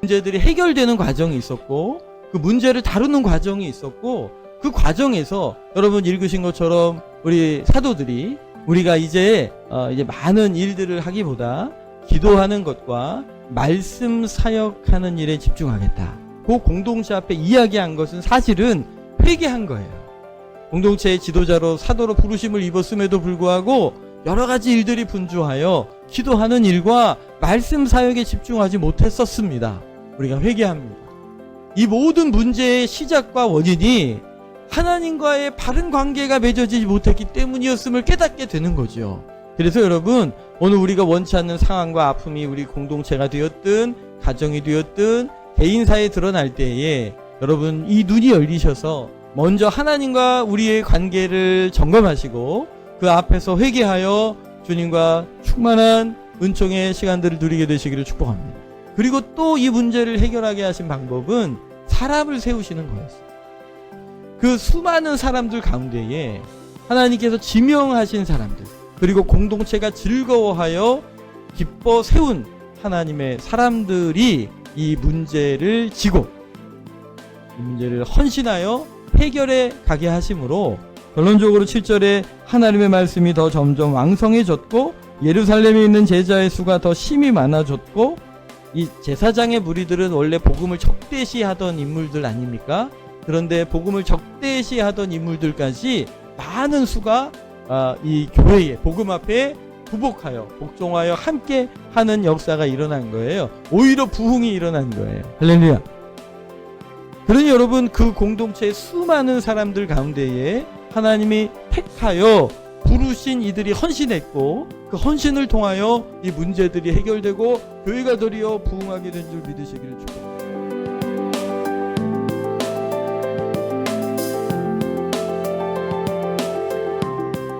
문제들이 해결되는 과정이 있었고 그 문제를 다루는 과정이 있었고 그 과정에서 여러분 읽으신 것처럼 우리 사도들이 우리가 이제 어 이제 많은 일들을 하기보다 기도하는 것과 말씀 사역하는 일에 집중하겠다. 그 공동체 앞에 이야기한 것은 사실은 회개한 거예요. 공동체의 지도자로 사도로 부르심을 입었음에도 불구하고 여러 가지 일들이 분주하여 기도하는 일과 말씀 사역에 집중하지 못했었습니다. 우리가 회개합니다. 이 모든 문제의 시작과 원인이 하나님과의 바른 관계가 맺어지지 못했기 때문이었음을 깨닫게 되는 거죠. 그래서 여러분, 오늘 우리가 원치 않는 상황과 아픔이 우리 공동체가 되었든, 가정이 되었든, 개인사에 드러날 때에 여러분, 이 눈이 열리셔서 먼저 하나님과 우리의 관계를 점검하시고 그 앞에서 회개하여 주님과 충만한 은총의 시간들을 누리게 되시기를 축복합니다. 그리고 또 이 문제를 해결하게 하신 방법은 사람을 세우시는 거였어요. 그 수많은 사람들 가운데에 하나님께서 지명하신 사람들, 그리고 공동체가 즐거워하여 기뻐 세운 하나님의 사람들이 이 문제를 지고 이 문제를 헌신하여 해결해 가게 하심으로 결론적으로 7절에 하나님의 말씀이 더 점점 왕성해졌고 예루살렘에 있는 제자의 수가 더 심히 많아졌고 이 제사장의 무리들은 원래 복음을 적대시하던 인물들 아닙니까? 그런데 복음을 적대시하던 인물들까지 많은 수가 아, 이 교회에 복음 앞에 부복하여 복종하여 함께 하는 역사가 일어난 거예요. 오히려 부흥이 일어난 거예요. 할렐루야. 그러니 여러분 그 공동체의 수많은 사람들 가운데에 하나님이 택하여 부르신 이들이 헌신했고 그 헌신을 통하여 이 문제들이 해결되고 교회가 도리어 부흥하게 된 줄 믿으시기를 축복합니다.